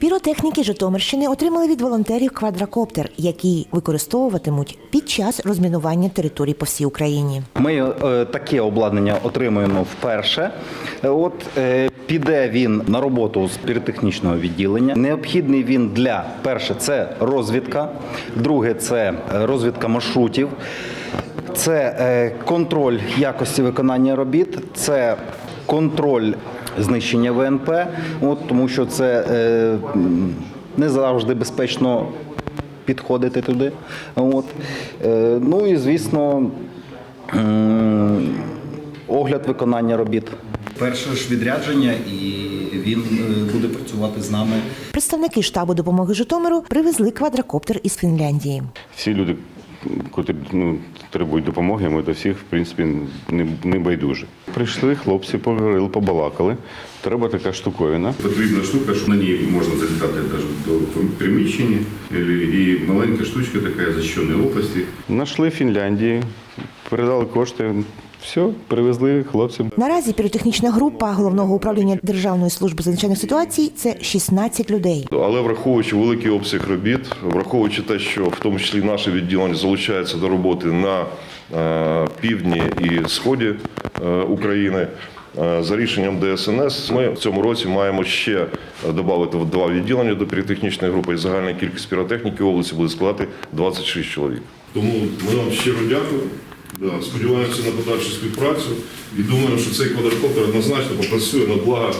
Піротехніки Житомирщини отримали від волонтерів квадрокоптер, який використовуватимуть під час розмінування територій по всій Україні. Ми е, таке обладнання отримуємо вперше. Е, От е, піде він на роботу з піротехнічного відділення. Необхідний він для перше це розвідка, друге це розвідка маршрутів, це контроль якості виконання робіт, це контроль знищення ВНП, от, тому що це е, не завжди безпечно підходити туди. От. Е, ну і звісно, огляд виконання робіт. Перше ж відрядження, і він е, буде працювати з нами. Представники штабу допомоги Житомиру привезли квадрокоптер із Фінляндії. всі люди, котрі ну, требують допомоги, ми до всіх, в принципі, не, не байдуже. Прийшли хлопці, поговорили, побалакали. Треба така штуковина. Потрібна штука, що на ній можна залітати навіть до приміщення. І маленька штучка така защищений лопасті. Нашли в Фінляндії, передали кошти. Все, привезли хлопцям. Наразі піротехнічна група головного управління Державної служби з надзвичайних ситуацій це 16 людей. Але враховуючи великий обсяг робіт, враховуючи те, що в тому числі наше відділення залучається до роботи на е, півдні і сході е, України. е, За рішенням ДСНС ми в цьому році маємо ще додати два відділення до піротехнічної групи, і загальна кількість піротехніки в області буде складати 26 чоловік. Тому ми вам щиро дякую. Да, сподіваємося на подальшу співпрацю і думаю, що цей квадрокоптер однозначно попрацює на благо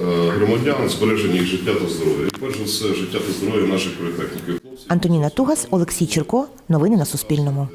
е, громадян, збереження їх життя та здоров'я. Перш за все, життя та здоров'я наших піротехніків. Антоніна Тугас, Олексій Черко. Новини на Суспільному.